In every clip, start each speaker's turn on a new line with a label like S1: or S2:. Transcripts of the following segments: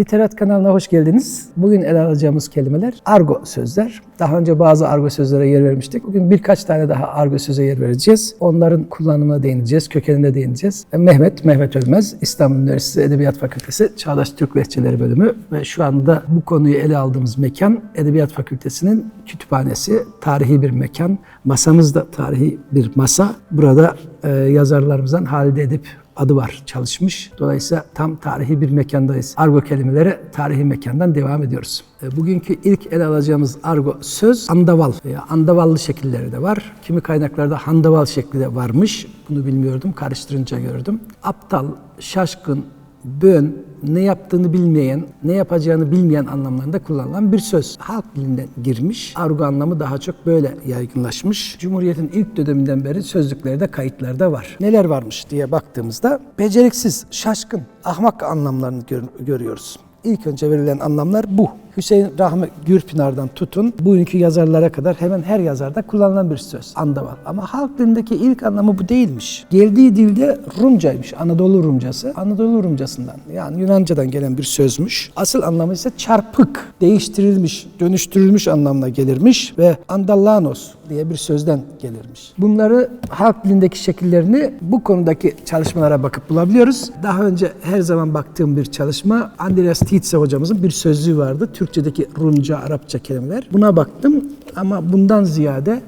S1: Literat kanalına hoş geldiniz. Bugün ele alacağımız kelimeler argo sözler. Daha önce bazı argo sözlere yer vermiştik. Bugün birkaç tane daha argo söze yer vereceğiz. Onların kullanımına değineceğiz, kökenine değineceğiz. E, Mehmet, Mehmet Ölmez, İstanbul Üniversitesi Edebiyat Fakültesi Çağdaş Türk Lehçeleri Bölümü ve şu anda bu konuyu ele aldığımız mekan Edebiyat Fakültesi'nin kütüphanesi. Tarihi bir mekan. Masamız da tarihi bir masa. Burada e, yazarlarımızdan Halide Edip adı var çalışmış. Dolayısıyla tam tarihi bir mekandayız. Argo kelimelere tarihi mekandan devam ediyoruz. E, Bugünkü ilk ele alacağımız argo söz andaval andavallı şekilleri de var. Kimi kaynaklarda handaval şekli de varmış. Bunu bilmiyordum. Karıştırınca gördüm. Aptal, şaşkın, bön, ne yaptığını bilmeyen, ne yapacağını bilmeyen anlamlarında kullanılan bir söz. Halk dilinden girmiş. Argo anlamı daha çok böyle yaygınlaşmış. Cumhuriyet'in ilk döneminden beri sözlüklerde, kayıtlarda var. Neler varmış diye baktığımızda beceriksiz, şaşkın, ahmak anlamlarını gör- görüyoruz. İlk önce verilen anlamlar bu. Hüseyin Rahmi Gürpınar'dan tutun bugünkü yazarlara kadar hemen her yazarda kullanılan bir söz. Andaval. Ama halk dilindeki ilk anlamı bu değilmiş. Geldiği dilde Rumcaymış. Anadolu Rumcası. Anadolu Rumcasından yani Yunanca'dan gelen bir sözmüş. Asıl anlamı ise çarpık, değiştirilmiş, dönüştürülmüş anlamına gelirmiş ve andallanos diye bir sözden gelirmiş. Bunları halk dilindeki şekillerini bu konudaki çalışmalara bakıp bulabiliyoruz. Daha önce her zaman baktığım bir çalışma Andreas Tietze hocamızın bir sözlüğü vardı. Türkçedeki Rumca, Arapça kelimeler. Buna baktım ama bundan ziyade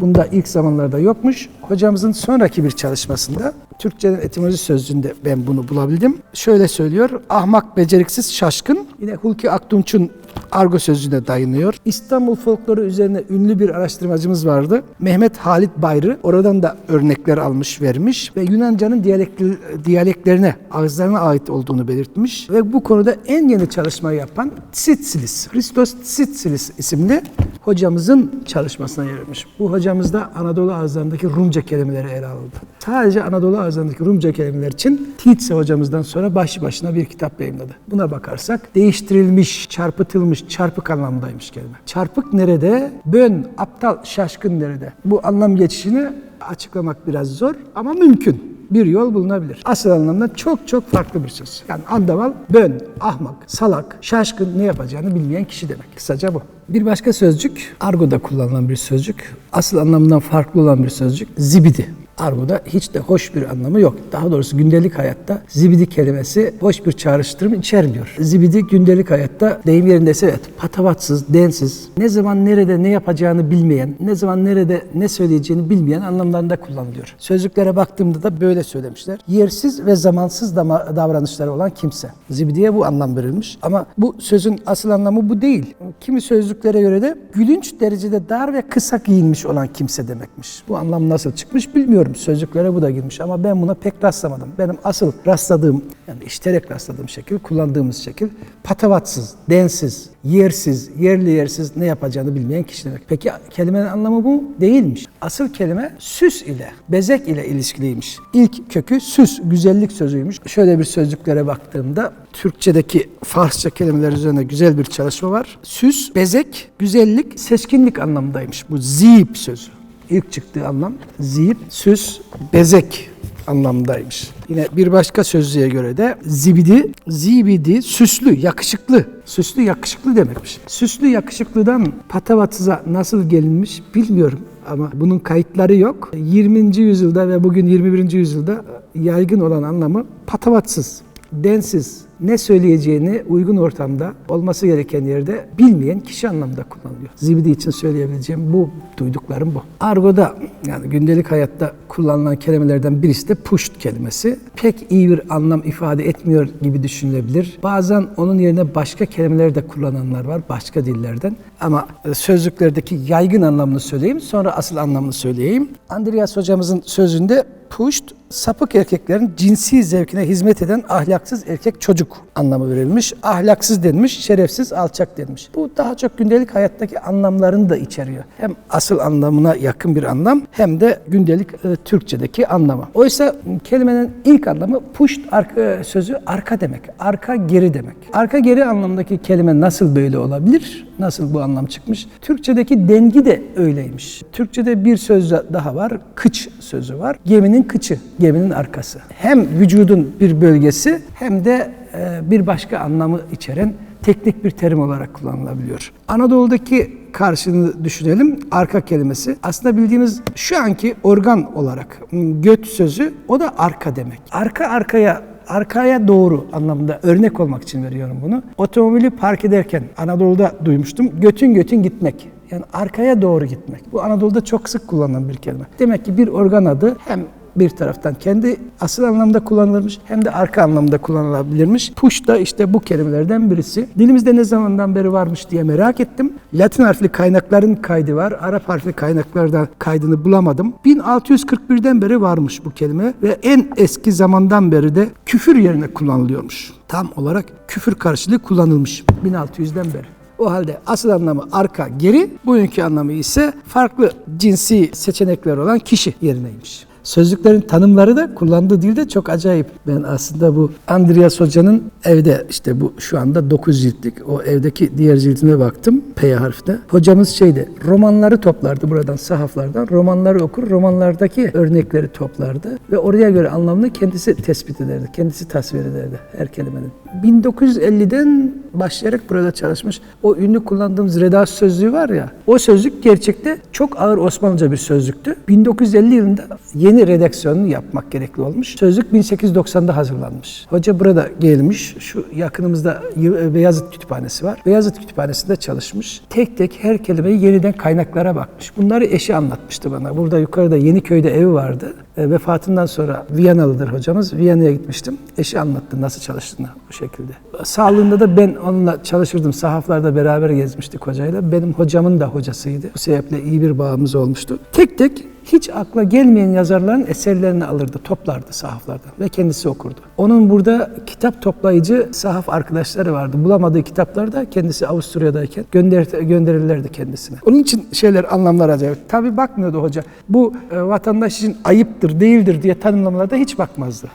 S1: bunda ilk zamanlarda yokmuş. Hocamızın sonraki bir çalışmasında Türkçenin etimoloji sözlüğünde ben bunu bulabildim. Şöyle söylüyor. Ahmak, beceriksiz, şaşkın. Yine Hulki Aktunç'un argo sözlüğüne dayanıyor. İstanbul folkloru üzerine ünlü bir araştırmacımız vardı. Mehmet Halit Bayrı. Oradan da örnekler almış, vermiş ve Yunanca'nın diyalekli, diyaleklerine, ağızlarına ait olduğunu belirtmiş. Ve bu konuda en yeni çalışma yapan Tsitsilis, Christos Tsitsilis isimli hocamızın çalışmasına yer vermiş. Bu hocamız da Anadolu ağızlarındaki Rumca kelimeleri ele aldı. Sadece Anadolu ağızlarındaki Rumca kelimeler için Tietze hocamızdan sonra başlı başına bir kitap yayınladı. Buna bakarsak değiştirilmiş, çarpıtılmış, çarpık anlamdaymış kelime. Çarpık nerede? Bön, aptal, şaşkın nerede? Bu anlam geçişini açıklamak biraz zor ama mümkün bir yol bulunabilir. Asıl anlamda çok çok farklı bir söz. Yani andaval, bön, ahmak, salak, şaşkın ne yapacağını bilmeyen kişi demek. Kısaca bu. Bir başka sözcük, argoda kullanılan bir sözcük. Asıl anlamından farklı olan bir sözcük, zibidi. Argo'da hiç de hoş bir anlamı yok. Daha doğrusu gündelik hayatta zibidi kelimesi hoş bir çağrıştırım içermiyor. Zibidi gündelik hayatta deyim yerindeyse evet patavatsız, densiz, ne zaman nerede ne yapacağını bilmeyen, ne zaman nerede ne söyleyeceğini bilmeyen anlamlarında kullanılıyor. Sözlüklere baktığımda da böyle söylemişler. Yersiz ve zamansız davranışları olan kimse. Zibidiye bu anlam verilmiş. Ama bu sözün asıl anlamı bu değil. Kimi sözlüklere göre de gülünç derecede dar ve kısa giyinmiş olan kimse demekmiş. Bu anlam nasıl çıkmış bilmiyorum. Sözlüklere bu da girmiş ama ben buna pek rastlamadım. Benim asıl rastladığım, yani işterek rastladığım şekil, kullandığımız şekil patavatsız, densiz, yersiz, yerli yersiz ne yapacağını bilmeyen kişi demek. Peki kelimenin anlamı bu değilmiş. Asıl kelime süs ile, bezek ile ilişkiliymiş. İlk kökü süs, güzellik sözüymüş. Şöyle bir sözlüklere baktığımda Türkçedeki Farsça kelimeler üzerine güzel bir çalışma var. Süs, bezek, güzellik, seçkinlik anlamındaymış bu ziyip sözü. İlk çıktığı anlam ziyip, süs, bezek anlamındaymış. Yine bir başka sözlüğe göre de zibidi, zibidi süslü, yakışıklı. Süslü, yakışıklı demekmiş. Süslü, yakışıklıdan patavatsıza nasıl gelinmiş bilmiyorum ama bunun kayıtları yok. 20. yüzyılda ve bugün 21. yüzyılda yaygın olan anlamı patavatsız, densiz, ne söyleyeceğini uygun ortamda olması gereken yerde bilmeyen kişi anlamında kullanılıyor. Zibidi için söyleyebileceğim bu, duyduklarım bu. Argo'da yani gündelik hayatta kullanılan kelimelerden birisi de puşt kelimesi. Pek iyi bir anlam ifade etmiyor gibi düşünülebilir. Bazen onun yerine başka kelimeler de kullananlar var başka dillerden. Ama e, sözlüklerdeki yaygın anlamını söyleyeyim sonra asıl anlamını söyleyeyim. Andreas hocamızın sözünde puşt sapık erkeklerin cinsi zevkine hizmet eden ahlaksız erkek çocuk anlamı verilmiş. Ahlaksız denmiş, şerefsiz, alçak denmiş. Bu daha çok gündelik hayattaki anlamlarını da içeriyor. Hem asıl anlamına yakın bir anlam hem de gündelik e, Türkçedeki anlamı. Oysa kelimenin ilk anlamı puşt arka, sözü arka demek. Arka geri demek. Arka geri anlamındaki kelime nasıl böyle olabilir? Nasıl bu anlam çıkmış? Türkçedeki dengi de öyleymiş. Türkçede bir söz daha var. Kıç sözü var. Geminin kıçı, geminin arkası. Hem vücudun bir bölgesi hem de e, bir başka anlamı içeren teknik bir terim olarak kullanılabiliyor. Anadolu'daki karşılığını düşünelim. Arka kelimesi. Aslında bildiğimiz şu anki organ olarak m, göt sözü o da arka demek. Arka arkaya arkaya doğru anlamında örnek olmak için veriyorum bunu. Otomobili park ederken Anadolu'da duymuştum. Götün götün gitmek. Yani arkaya doğru gitmek. Bu Anadolu'da çok sık kullanılan bir kelime. Demek ki bir organ adı hem bir taraftan kendi asıl anlamda kullanılırmış hem de arka anlamda kullanılabilirmiş. Push da işte bu kelimelerden birisi. Dilimizde ne zamandan beri varmış diye merak ettim. Latin harfli kaynakların kaydı var. Arap harfli kaynaklarda kaydını bulamadım. 1641'den beri varmış bu kelime ve en eski zamandan beri de küfür yerine kullanılıyormuş. Tam olarak küfür karşılığı kullanılmış 1600'den beri. O halde asıl anlamı arka, geri, bugünkü anlamı ise farklı cinsi seçenekler olan kişi yerineymiş. Sözlüklerin tanımları da kullandığı dil de çok acayip. Ben aslında bu Andreas Hoca'nın evde işte bu şu anda 9 ciltlik o evdeki diğer cildine baktım P harfine. Hocamız şeyde romanları toplardı buradan sahaflardan. Romanları okur, romanlardaki örnekleri toplardı ve oraya göre anlamını kendisi tespit ederdi. Kendisi tasvir ederdi her kelimenin. 1950'den başlayarak burada çalışmış. O ünlü kullandığımız Reda sözlüğü var ya, o sözlük gerçekte çok ağır Osmanlıca bir sözlüktü. 1950 yılında yeni redaksiyonunu yapmak gerekli olmuş. Sözlük 1890'da hazırlanmış. Hoca burada gelmiş. Şu yakınımızda Y- Beyazıt Kütüphanesi var. Beyazıt Kütüphanesi'nde çalışmış. Tek tek her kelimeyi yeniden kaynaklara bakmış. Bunları eşi anlatmıştı bana. Burada yukarıda Yeniköy'de evi vardı. E, vefatından sonra Viyanalıdır hocamız. Viyana'ya gitmiştim. Eşi anlattı nasıl çalıştığını bu şekilde. Sağlığında da ben onunla çalışırdım. Sahaflarda beraber gezmiştik hocayla. Benim hocamın da hocasıydı. Bu sebeple iyi bir bağımız olmuştu. Tek tek hiç akla gelmeyen yazarların eserlerini alırdı, toplardı sahaflardan ve kendisi okurdu. Onun burada kitap toplayıcı sahaf arkadaşları vardı. Bulamadığı kitapları da kendisi Avusturya'dayken gönder, gönderirlerdi kendisine. Onun için şeyler, anlamlar acayip. Tabii bakmıyordu hoca. Bu e, vatandaş için ayıptır, değildir diye tanımlamalarda hiç bakmazdı.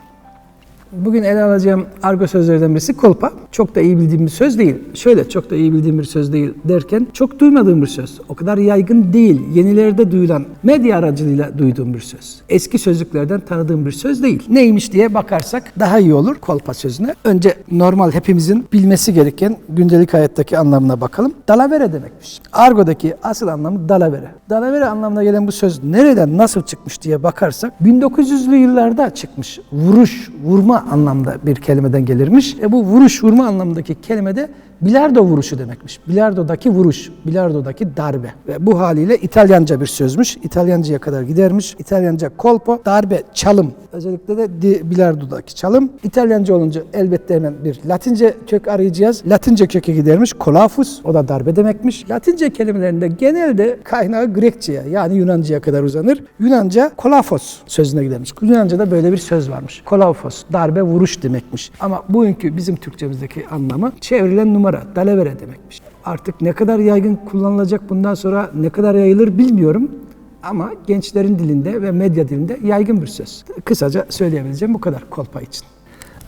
S1: Bugün ele alacağım argo sözlerden birisi kolpa. Çok da iyi bildiğim bir söz değil. Şöyle çok da iyi bildiğim bir söz değil derken çok duymadığım bir söz. O kadar yaygın değil. Yenilerde duyulan medya aracılığıyla duyduğum bir söz. Eski sözlüklerden tanıdığım bir söz değil. Neymiş diye bakarsak daha iyi olur kolpa sözüne. Önce normal hepimizin bilmesi gereken gündelik hayattaki anlamına bakalım. Dalavere demekmiş. Argo'daki asıl anlamı dalavere. Dalavere anlamına gelen bu söz nereden nasıl çıkmış diye bakarsak 1900'lü yıllarda çıkmış. Vuruş, vurma anlamda bir kelimeden gelirmiş. E bu vuruş, vurma anlamındaki kelimede bilardo vuruşu demekmiş. Bilardodaki vuruş, bilardodaki darbe. Ve bu haliyle İtalyanca bir sözmüş. İtalyanca'ya kadar gidermiş. İtalyanca kolpo, darbe, çalım. Özellikle de bilardodaki çalım. İtalyanca olunca elbette hemen bir Latince kök arayacağız. Latince köke gidermiş. Kolafus, o da darbe demekmiş. Latince kelimelerinde genelde kaynağı Grekçe'ye yani Yunanca'ya kadar uzanır. Yunanca kolafos sözüne gidermiş. Yunanca'da böyle bir söz varmış. Kolafos, darbe, vuruş demekmiş. Ama bugünkü bizim Türkçemizdeki anlamı çevrilen numara, dalavere demekmiş. Artık ne kadar yaygın kullanılacak bundan sonra ne kadar yayılır bilmiyorum. Ama gençlerin dilinde ve medya dilinde yaygın bir söz. Kısaca söyleyebileceğim bu kadar kolpa için.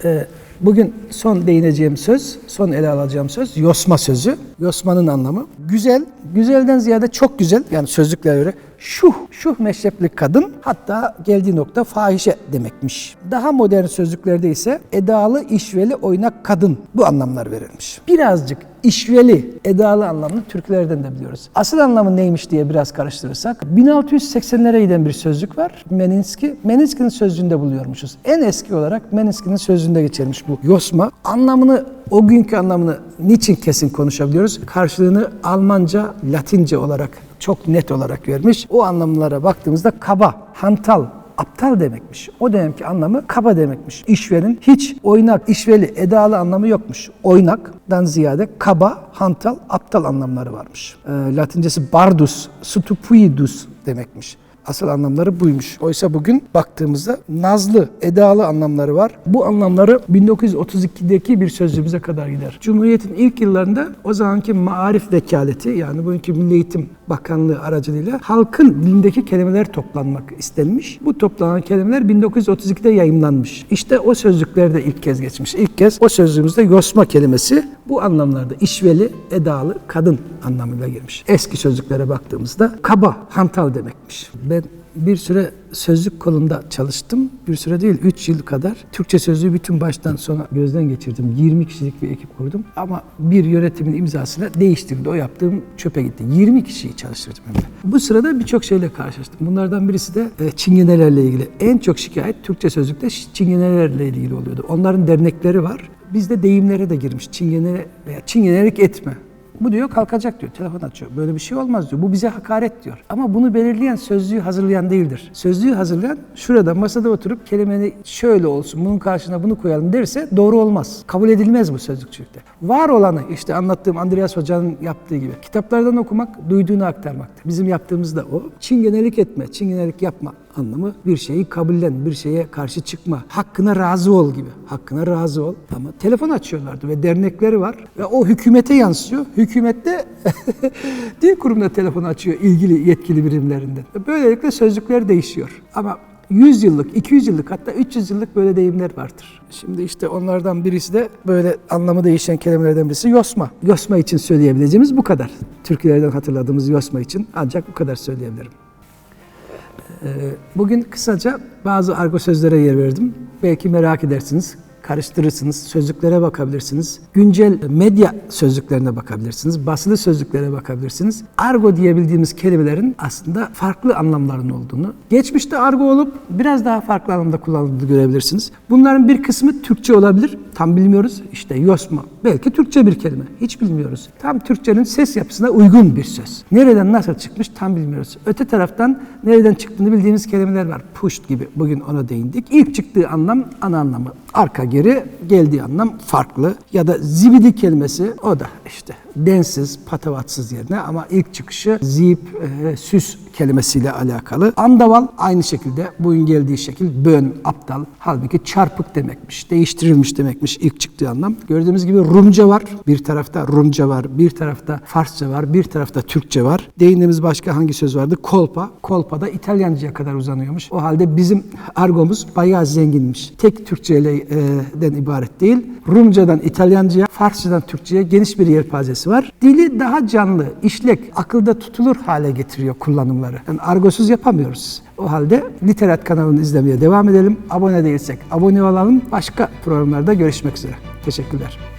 S1: Ee, Bugün son değineceğim söz, son ele alacağım söz yosma sözü. Yosmanın anlamı güzel, güzelden ziyade çok güzel yani sözlüklere göre şuh, şuh meşrepli kadın hatta geldiği nokta fahişe demekmiş. Daha modern sözlüklerde ise edalı, işveli, oynak kadın bu anlamlar verilmiş. Birazcık işveli, edalı anlamını Türklerden de biliyoruz. Asıl anlamı neymiş diye biraz karıştırırsak 1680'lere giden bir sözlük var. Meninski. Meninski'nin sözlüğünde buluyormuşuz. En eski olarak Meninski'nin sözlüğünde geçermiş bu yosma. Anlamını o günkü anlamını niçin kesin konuşabiliyoruz? Karşılığını Almanca, Latince olarak çok net olarak vermiş. O anlamlara baktığımızda kaba, hantal, aptal demekmiş. O dönemki anlamı kaba demekmiş. İşverin hiç oynak, işveli, edalı anlamı yokmuş. Oynaktan ziyade kaba, hantal, aptal anlamları varmış. Ee, Latincesi bardus, stupuidus demekmiş. Asıl anlamları buymuş. Oysa bugün baktığımızda nazlı, edalı anlamları var. Bu anlamları 1932'deki bir sözlüğümüze kadar gider. Cumhuriyet'in ilk yıllarında o zamanki maarif vekaleti yani bugünkü Milli Eğitim Bakanlığı aracılığıyla halkın dilindeki kelimeler toplanmak istenmiş. Bu toplanan kelimeler 1932'de yayımlanmış. İşte o sözlüklerde ilk kez geçmiş. İlk kez o sözlüğümüzde yosma kelimesi bu anlamlarda işveli, edalı, kadın anlamıyla girmiş. Eski sözlüklere baktığımızda kaba, hantal demekmiş. Ben bir süre sözlük kolunda çalıştım. Bir süre değil, 3 yıl kadar. Türkçe sözlüğü bütün baştan sona gözden geçirdim. 20 kişilik bir ekip kurdum. Ama bir yönetimin imzasıyla değiştirildi. O yaptığım çöpe gitti. 20 kişiyi çalıştırdım hem de. Bu sırada birçok şeyle karşılaştım. Bunlardan birisi de e, çingenelerle ilgili. En çok şikayet Türkçe sözlükte çingenelerle ilgili oluyordu. Onların dernekleri var. Bizde deyimlere de girmiş. Çingene veya çingenelik etme. Bu diyor kalkacak diyor. Telefon açıyor. Böyle bir şey olmaz diyor. Bu bize hakaret diyor. Ama bunu belirleyen sözlüğü hazırlayan değildir. Sözlüğü hazırlayan şurada masada oturup kelimeni şöyle olsun bunun karşına bunu koyalım derse doğru olmaz. Kabul edilmez bu sözlükçülükte. Var olanı işte anlattığım Andreas Hoca'nın yaptığı gibi. Kitaplardan okumak, duyduğunu aktarmaktır. Bizim yaptığımız da o. Çingenelik etme, çingenelik yapma anlamı bir şeyi kabullen, bir şeye karşı çıkma. Hakkına razı ol gibi. Hakkına razı ol. Ama telefon açıyorlardı ve dernekleri var. Ve o hükümete yansıyor. Hükümette dil kurumuna telefon açıyor ilgili yetkili birimlerinden. Böylelikle sözlükler değişiyor. Ama 100 yıllık, 200 yıllık hatta 300 yıllık böyle deyimler vardır. Şimdi işte onlardan birisi de böyle anlamı değişen kelimelerden birisi yosma. Yosma için söyleyebileceğimiz bu kadar. Türkiye'den hatırladığımız yosma için ancak bu kadar söyleyebilirim. Ee, Bugün kısaca bazı argo sözlere yer verdim. Belki merak edersiniz, karıştırırsınız, sözlüklere bakabilirsiniz. Güncel medya sözlüklerine bakabilirsiniz, basılı sözlüklere bakabilirsiniz. Argo diyebildiğimiz kelimelerin aslında farklı anlamlarının olduğunu, geçmişte argo olup biraz daha farklı anlamda kullanıldığını görebilirsiniz. Bunların bir kısmı Türkçe olabilir, tam bilmiyoruz. İşte yosma, belki Türkçe bir kelime, hiç bilmiyoruz. Tam Türkçenin ses yapısına uygun bir söz. Nereden nasıl çıkmış tam bilmiyoruz. Öte taraftan nereden çıktığını bildiğimiz kelimeler var. Pusht gibi bugün ona değindik. İlk çıktığı anlam ana anlamı. Arka geri geldiği anlam farklı. Ya da zibidi kelimesi o da işte densiz, patavatsız yerine ama ilk çıkışı zip, e, süs kelimesiyle alakalı. Andaval aynı şekilde bugün geldiği şekil bön, aptal. Halbuki çarpık demekmiş, değiştirilmiş demekmiş ilk çıktığı anlam. Gördüğümüz gibi Rumca var. Bir tarafta Rumca var, bir tarafta Farsça var, bir tarafta Türkçe var. Değindiğimiz başka hangi söz vardı? Kolpa. Kolpa da İtalyanca'ya kadar uzanıyormuş. O halde bizim argomuz bayağı zenginmiş. Tek Türkçe ile e, ibaret değil. Rumcadan İtalyanca'ya, Farsçadan Türkçe'ye geniş bir yelpazesi var. Dili daha canlı, işlek, akılda tutulur hale getiriyor kullanımları. Yani argosuz yapamıyoruz. O halde Literat kanalını izlemeye devam edelim. Abone değilsek abone olalım. Başka programlarda görüşmek üzere. Teşekkürler.